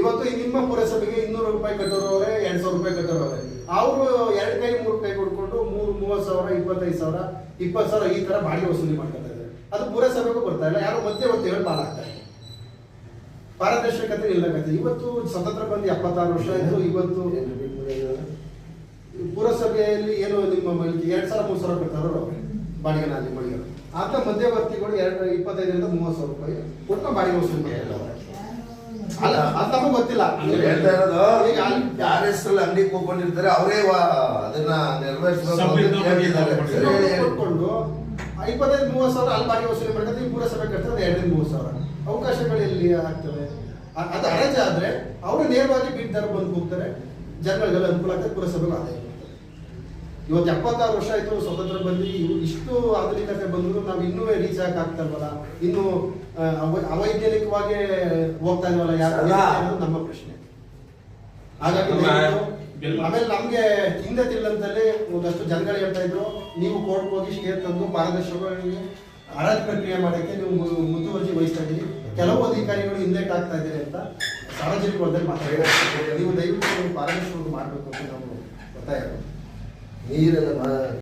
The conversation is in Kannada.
ಇವತ್ತು ನಿಮ್ಮ ಪುರಸಭೆಗೆ ಇನ್ನೂರು ರೂಪಾಯಿ ಕಟ್ಟೋರವ್ರೆ ಎರಡ್ ಸಾವಿರ ರೂಪಾಯಿ ಕಟ್ಟೋರವ್ರೆ ಅವರು ಎರಡು ಕೈ, ಮೂರು ಕೈ ಕೊಡ್ಕೊಂಡು ಮೂರು, ಮೂವತ್ತು ಸಾವಿರ, ಇಪ್ಪತ್ತೈದು ಸಾವಿರ, ಇಪ್ಪತ್ತು ಸಾವಿರ ಈ ತರ ಬಾಡಿಗೆ ವಸೂಲಿ ಮಾಡ್ಕೊತಾ ಇದ್ದಾರೆ. ಅದು ಪುರಸಭೆಗೂ ಬರ್ತಾ ಇಲ್ಲ, ಯಾರೋ ಮಧ್ಯವರ್ತಿಗಳು ಪಾಲಾಗ್ತಾ ಇದೆ. ಪಾರದರ್ಶಕತೆ ನಿಲ್ಲಕತ್ತೆ ಇವತ್ತು ಸ್ವತಂತ್ರ ಬಂದು ಎಪ್ಪತ್ತಾರು ವರ್ಷ ಆಯಿತು. ಇವತ್ತು ಪುರಸಭೆಯಲ್ಲಿ ಏನು ನಿಮ್ಮ ಮಳಿಗೆ ಎರಡ್ ಸಾವಿರ, ಮೂರು ಸಾವಿರ ಕೊಡ್ತಾರೋ ಬಾಡಿಗೆ ನಾಲ್ಕು ಬಾಡಿಗೆ ಆತ ಮಧ್ಯವರ್ತಿಗಳು ಎರಡು, ಇಪ್ಪತ್ತೈದರಿಂದ ಮೂವತ್ತು ಸಾವಿರ ರೂಪಾಯಿ ಕೊಟ್ಟು ಬಾಡಿಗೆ ವಸೂಲಿ ಮಾಡ್ತಾರೆ. ಅಲ್ಲ ಅದು ನಮಗೆ ಗೊತ್ತಿಲ್ಲ. ನೀವು ಹೇಳ್ತಾ ಇರೋದು ಈಗ ಅಲ್ಲಿ ಯಾರ ಹೆಸರಲ್ಲಿ ಅಂಗಡಿ ಕೂತ್ಕೊಂಡಿರ್ತಾರೆ ಅವರೇ ಅದನ್ನ ನೆರವೇರಿಸಬೇಕು ಇಪ್ಪತ್ತೈದು ಮೂವತ್ತು ಸಾವಿರ ಅಲ್ಲಿ ಬಾಕಿ ವಸೂಲಿ ಮಾಡ್ಕೊಂಡು ಈ ಪುರಸಭೆ ಕಟ್ತಾರೆ ಎರಡರಿಂದ ಮೂವತ್ತು ಸಾವಿರ. ಅವಕಾಶಗಳು ಎಲ್ಲಿ ಆಗ್ತವೆ? ಅದು ಅರಜ ಆದ್ರೆ ಅವರು ನೇರವಾಗಿ ಬೀಟ್ ದರ ಬಂದು ಹೋಗ್ತಾರೆ ಜನಗಳಿಗೆಲ್ಲ ಅನುಕೂಲ ಆಗ್ತದೆ ಪುರಸಭೆಗೂ ಆದಾಯ ಬರ್ತದೆ. ಇವತ್ತು ಎಪ್ಪತ್ತಾರು ವರ್ಷ ಆಯ್ತು ಸ್ವತಂತ್ರ ಬಂದು ಇಷ್ಟು ಆಧುನಿಕತೆ ಬಂದರೂ ನಾವು ಇನ್ನೂ ರೀಚ್ ಆಗಕ್ ಆಗ್ತಲ್ವಲ್ಲ ಇನ್ನು ಅವ- ಅವೈಜ್ಞಾನಿಕವಾಗಿ ಹೋಗ್ತಾ ಇದೀವಲ್ಲ ಯಾರು. ಅನ್ನೋದು ನಮ್ಮ ಪ್ರಶ್ನೆ. ಹಾಗಾಗಿ ಆಮೇಲೆ ನಮ್ಗೆ ಹಿಂದೆ ತಿಳಿದಂತಲ್ಲಿ ಒಂದಷ್ಟು ಜನಗಳು ಹೇಳ್ತಾ ಇದ್ರು ನೀವು ಕೋರ್ಟ್ ಹೋಗಿ ಸ್ಟೇ ತಂದು ಪಾರದರ್ಶಕವಾಗಿ ಹರಾಜು ಪ್ರಕ್ರಿಯೆ ಮಾಡಕ್ಕೆ ನೀವು ಮುತುವರ್ಜಿ ವಹಿಸ್ತಾ ಇದ್ದೀರಿ. ಕೆಲವು ಅಧಿಕಾರಿಗಳು ಹಿಂದೆ ಆಗ್ತಾ ಇದ್ದೀರಿ ಅಂತ ಸಾರ್ವಜನಿಕ ವಲಯದಲ್ಲಿ ಮಾತಾಡಿದ್ದಾರೆ ನೀವು ದಯವಿಟ್ಟು ಪಾರದರ್ಶಕವಾಗಿ ಮಾಡಬೇಕು ಅಂತ ನಾವು ಒತ್ತಾಯ நீர்